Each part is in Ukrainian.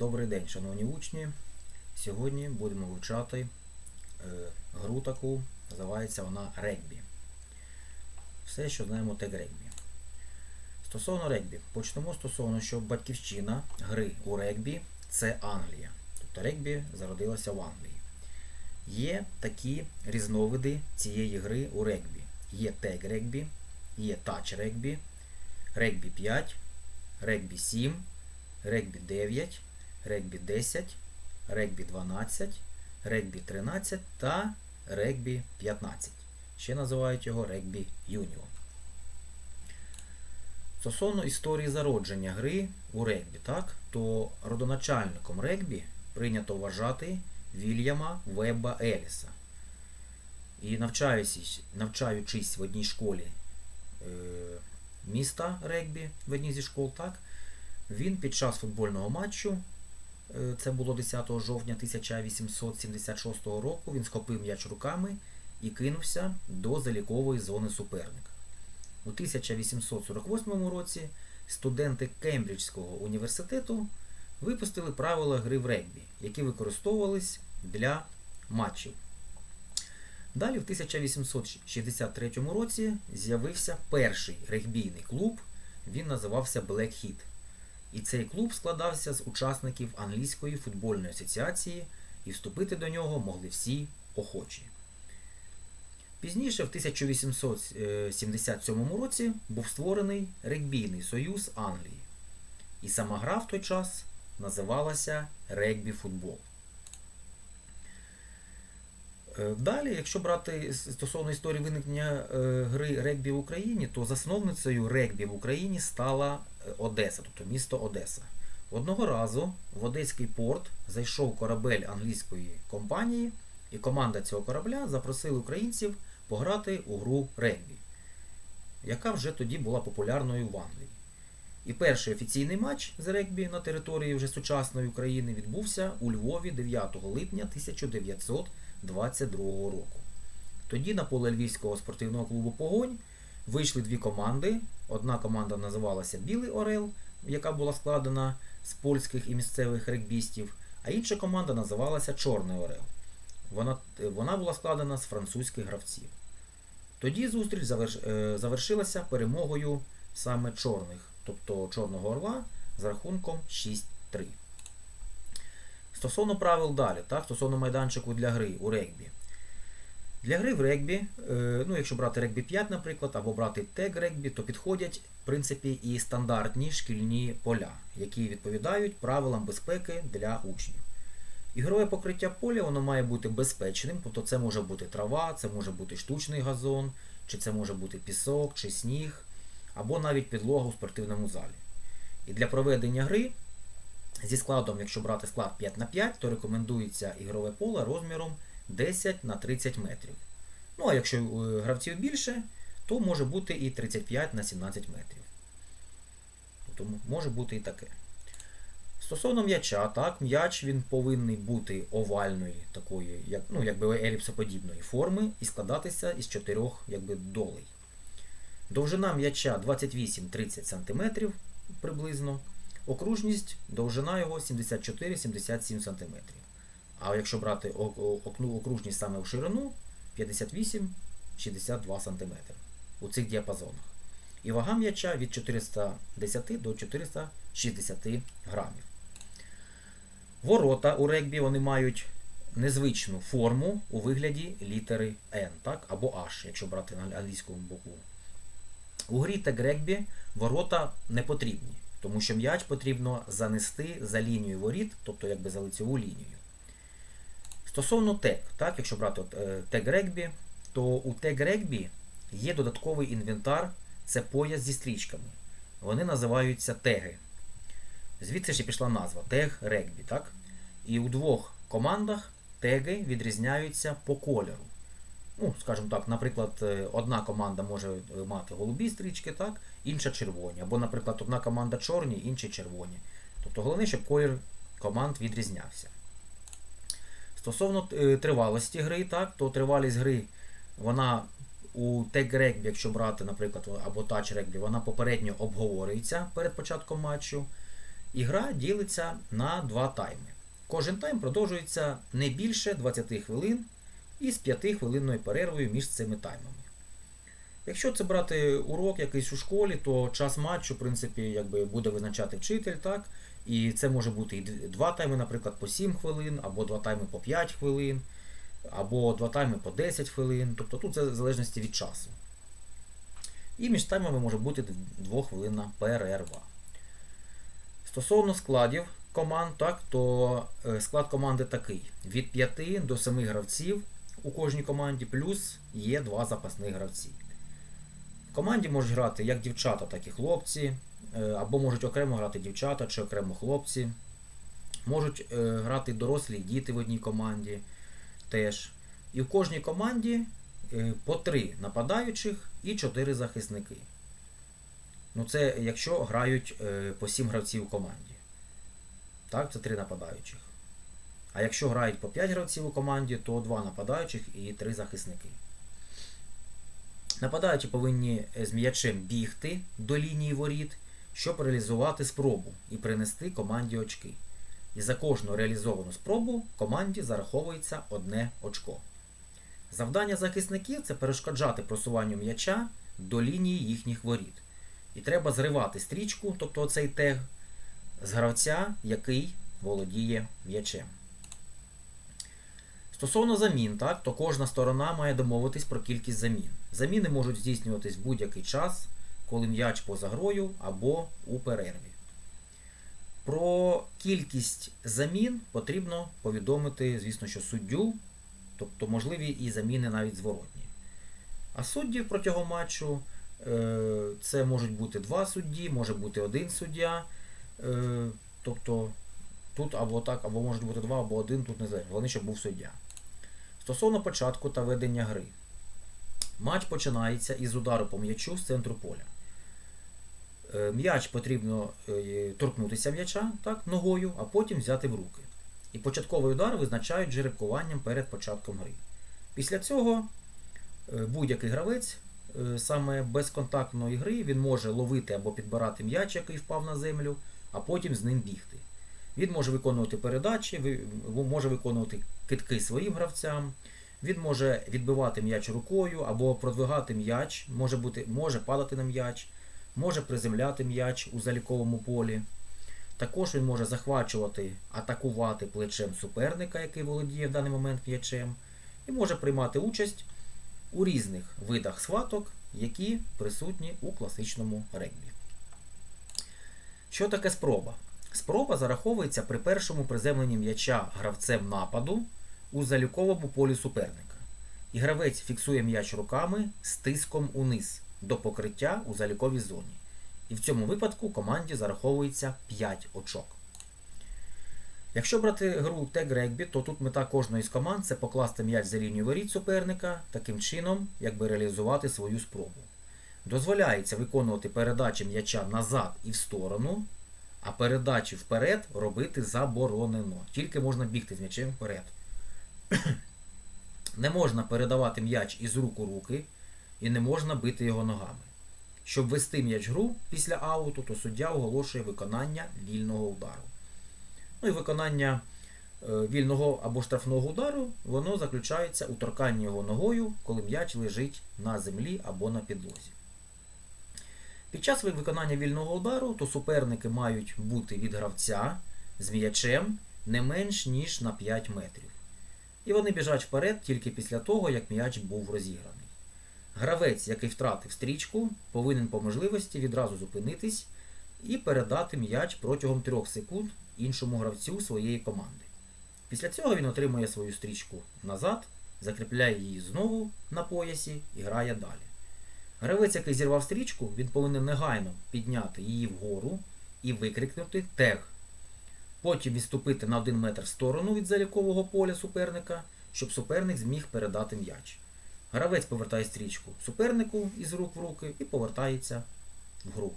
Добрий день, шановні учні. Сьогодні будемо вивчати е, гру таку, називається вона регбі. Все, що знаємо тег регбі. Стосовно регбі, почнемо стосовно, що батьківщина гри у регбі це Англія. Тобто регбі зародилося в Англії. Є такі різновиди цієї гри у регбі. Є тег регбі, є тач регбі, регбі 5, регбі 7, регбі 9, регбі 10, регбі 12, регбі 13 та регбі 15. Ще називають його регбі юніон. Стосовно історії зародження гри у регбі, так, то родоначальником регбі прийнято вважати Вільяма Вебба Еліса. І навчаючись, навчаючись в одній школі е, міста регбі, в одній зі школ, так, він під час футбольного матчу, це було 10 жовтня 1876 року, він схопив м'яч руками і кинувся до залікової зони суперника. У 1848 році студенти Кембриджського університету випустили правила гри в регбі, які використовувались для матчів. Далі, в 1863 році, з'явився перший регбійний клуб, він називався Black Heat. І цей клуб складався з учасників Англійської футбольної асоціації, і вступити до нього могли всі охочі. Пізніше, в 1877 році, був створений регбійний союз Англії. І сама гра в той час називалася регбі-футбол. Е, Далі, якщо брати стосовно історії виникнення е, гри регбі в Україні, то засновницею регбі в Україні стала е, Одеса, тобто місто Одеса. Одного разу в Одеський порт зайшов корабель англійської компанії, і команда цього корабля запросила українців пограти у гру регбі, яка вже тоді була популярною в Англії. І перший офіційний матч з регбі на території вже сучасної України відбувся у Львові 9 липня 1922 року. Тоді на поле Львівського спортивного клубу Погонь вийшли дві команди. Одна команда називалася Білий Орел, яка була складена з польських і місцевих регбістів, а інша команда називалася Чорний Орел. Вона, вона була складена з французьких гравців. Тоді зустріч заверш, е, завершилася перемогою саме чорних, тобто Чорного Орла з рахунком 6-3. Стосовно правил далі, так, стосовно майданчику для гри у регбі. Для гри в регбі, е, ну, якщо брати регбі 5, наприклад, або брати тег регбі, то підходять в принципі, і стандартні шкільні поля, які відповідають правилам безпеки для учнів. Ігрове покриття поля воно має бути безпечним, тобто це може бути трава, це може бути штучний газон, чи це може бути пісок, чи сніг, або навіть підлога у спортивному залі. І для проведення гри зі складом, якщо брати склад 5 на 5, то рекомендується ігрове поле розміром 10 на 30 метрів. Ну а якщо гравців більше, то може бути і 35 на 17 метрів. Тобто може бути і таке. Стосовно м'яча, так, м'яч він повинен бути овальної, такої, як, ну, якби еліпсоподібної форми і складатися із чотирьох якби, долей. Довжина м'яча 28-30 см приблизно. Окружність, довжина його 74-77 см. А якщо брати окружність саме в ширину 58-62 см у цих діапазонах. І вага м'яча від 410 до 460 грамів. Ворота у регбі вони мають незвичну форму у вигляді літери N, так, або H, якщо брати на англійському боку. У грі тег регбі ворота не потрібні, тому що м'яч потрібно занести за лінію воріт, тобто якби за лицеву лінію. Стосовно тег, так, якщо брати тег регбі, то у тег регбі є додатковий інвентар, це пояс зі стрічками. Вони називаються теги. Звідси і пішла назва тег регбі. так? І у двох командах теги відрізняються по кольору. Ну, скажімо так, наприклад, е, одна команда може мати голубі стрічки, так? інша червоні. Або, наприклад, одна команда чорні, інша червоні. Тобто головне, щоб колір команд відрізнявся. Стосовно е, тривалості гри, так, то тривалість гри, вона у тег регбі, якщо брати, наприклад, або тач регбі, вона попередньо обговорюється перед початком матчу. І гра ділиться на два тайми. Кожен тайм продовжується не більше 20 хвилин із 5 хвилинною перервою між цими таймами. Якщо це брати урок якийсь у школі, то час матчу, в принципі, якби буде визначати вчитель, так? І це може бути і два тайми, наприклад, по 7 хвилин, або два тайми по 5 хвилин, або два тайми по 10 хвилин. Тобто тут це в залежності від часу. І між таймами може бути двохвилинна перерва. Стосовно складів команд, так, то е, склад команди такий: від 5 до 7 гравців у кожній команді, плюс є два запасних гравці. В команді можуть грати як дівчата, так і хлопці, е, або можуть окремо грати дівчата чи окремо хлопці. Можуть е, грати дорослі діти в одній команді теж. І в кожній команді е, по три нападаючих і чотири захисники. Ну, це якщо грають по 7 гравців у команді. Так, це 3 нападаючих. А якщо грають по 5 гравців у команді, то 2 нападаючих і 3 захисники. Нападаючі повинні е, з м'ячем бігти до лінії воріт, щоб реалізувати спробу і принести команді очки. І за кожну реалізовану спробу команді зараховується одне очко. Завдання захисників це перешкоджати просуванню м'яча до лінії їхніх воріт. І треба зривати стрічку, тобто оцей тег, з гравця, який володіє м'ячем. Стосовно замін, так, то кожна сторона має домовитись про кількість замін. Заміни можуть здійснюватись в будь-який час, коли м'яч поза грою або у перерві. Про кількість замін потрібно повідомити, звісно, що суддю, тобто можливі і заміни навіть зворотні. А судді протягом матчу е, це можуть бути два судді, може бути один суддя. Е, тобто тут або так, або можуть бути два, або один, тут не знаю. Головне, щоб був суддя. Стосовно початку та ведення гри. Матч починається із удару по м'ячу з центру поля. Е, М'яч потрібно е, торкнутися м'яча так, ногою, а потім взяти в руки. І початковий удар визначають жеребкуванням перед початком гри. Після цього е, будь-який гравець саме безконтактної гри він може ловити або підбирати м'яч, який впав на землю, а потім з ним бігти. Він може виконувати передачі, може виконувати китки своїм гравцям, він може відбивати м'яч рукою або продвигати м'яч, може, бути, може падати на м'яч, може приземляти м'яч у заліковому полі. Також він може захвачувати, атакувати плечем суперника, який володіє в даний момент м'ячем, і може приймати участь у різних видах схваток, які присутні у класичному регбі. Що таке спроба? Спроба зараховується при першому приземленні м'яча гравцем нападу у заліковому полі суперника. І гравець фіксує м'яч руками з тиском униз до покриття у заліковій зоні. І в цьому випадку команді зараховується 5 очок. Якщо брати гру тег регбі, то тут мета кожної з команд це покласти м'яч за лінію воріт суперника, таким чином, якби реалізувати свою спробу. Дозволяється виконувати передачі м'яча назад і в сторону, а передачі вперед робити заборонено. Тільки можна бігти з м'ячем вперед. Не можна передавати м'яч із рук у руки і не можна бити його ногами. Щоб вести м'яч гру після ауту, то суддя оголошує виконання вільного удару. Ну і виконання е, вільного або штрафного удару, воно заключається у торканні його ногою, коли м'яч лежить на землі або на підлозі. Під час виконання вільного удару, то суперники мають бути від гравця з м'ячем не менш ніж на 5 метрів. І вони біжать вперед тільки після того, як м'яч був розіграний. Гравець, який втратив стрічку, повинен по можливості відразу зупинитись і передати м'яч протягом 3 секунд іншому гравцю своєї команди. Після цього він отримує свою стрічку назад, закріпляє її знову на поясі і грає далі. Гравець, який зірвав стрічку, він повинен негайно підняти її вгору і викрикнути тег. Потім відступити на 1 метр в сторону від залікового поля суперника, щоб суперник зміг передати м'яч. Гравець повертає стрічку супернику із рук в руки і повертається в гру.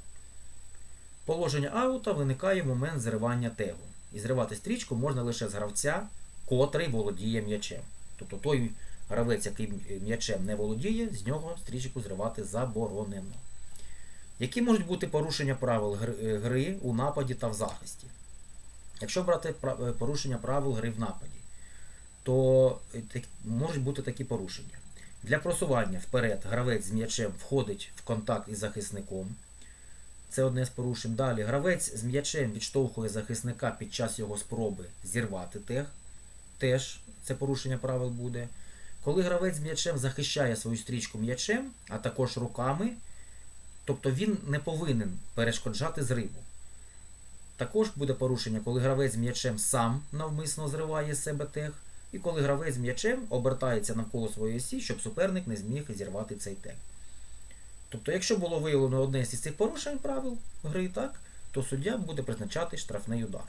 Положення аута виникає в момент зривання тегу. І зривати стрічку можна лише з гравця, котрий володіє м'ячем. Тобто той гравець, який м'ячем не володіє, з нього стрічку зривати заборонено. Які можуть бути порушення правил гри- е, у нападі та в захисті? Якщо брати е, порушення правил гри в нападі, то е, можуть бути такі порушення. Для просування вперед гравець з м'ячем входить в контакт із захисником. Це одне з порушень. Далі гравець з м'ячем відштовхує захисника під час його спроби зірвати тег. Теж це порушення правил буде. Коли гравець з м'ячем захищає свою стрічку м'ячем, а також руками, тобто він не повинен перешкоджати зриву. Також буде порушення, коли гравець з м'ячем сам навмисно зриває з себе тег, і коли гравець з м'ячем обертається навколо своєї осі, щоб суперник не зміг зірвати цей тег. Тобто, якщо було виявлено одне з цих порушень правил гри, так, то суддя буде призначати штрафний удар.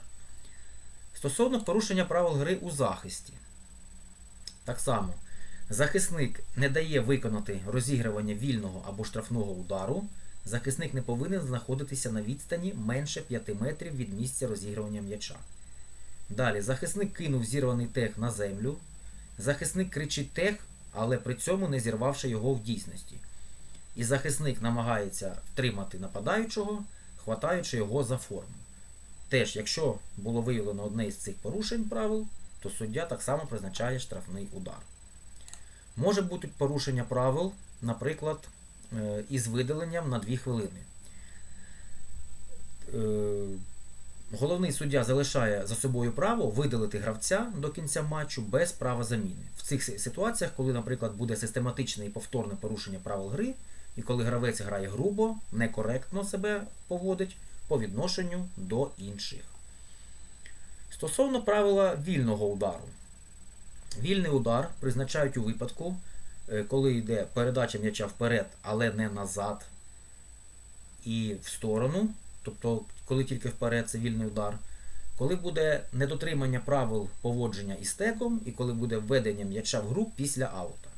Стосовно порушення правил гри у захисті. Так само, захисник не дає виконати розігрування вільного або штрафного удару. Захисник не повинен знаходитися на відстані менше 5 метрів від місця розігрування м'яча. Далі, захисник кинув зірваний тег на землю. Захисник кричить тег, але при цьому не зірвавши його в дійсності. І захисник намагається втримати нападаючого, хватаючи його за форму. Теж, якщо було виявлено одне із цих порушень правил, то суддя так само призначає штрафний удар. Може бути порушення правил, наприклад, е, із видаленням на 2 хвилини. Е, Головний суддя залишає за собою право видалити гравця до кінця матчу без права заміни. В цих ситуаціях, коли, наприклад, буде систематичне і повторне порушення правил гри, і коли гравець грає грубо, некоректно себе поводить по відношенню до інших. Стосовно правила вільного удару. Вільний удар призначають у випадку, е, коли йде передача м'яча вперед, але не назад і в сторону, тобто коли тільки вперед це вільний удар. Коли буде недотримання правил поводження із стеком, і коли буде введення м'яча в гру після аута.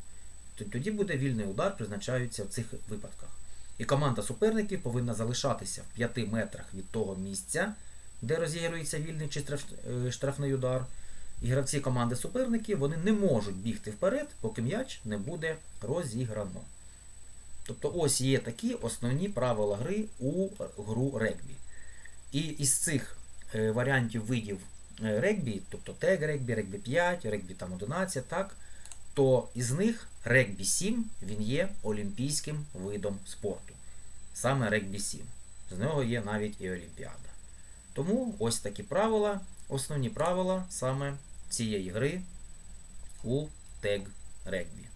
То- Тоді буде вільний удар, призначаються в цих випадках. І команда суперників повинна залишатися в 5 метрах від того місця, де розігрується вільний чи е, штрафний удар. І гравці команди суперників вони не можуть бігти вперед, поки м'яч не буде розіграно. Тобто ось є такі основні правила гри у гру регбі. І із цих е, варіантів видів е, регбі, тобто тег регбі, регбі 5, регбі там 11, так, то із них регбі 7 він є олімпійським видом спорту. Саме регбі 7. З нього є навіть і Олімпіада. Тому ось такі правила, основні правила саме цієї гри у тег регбі.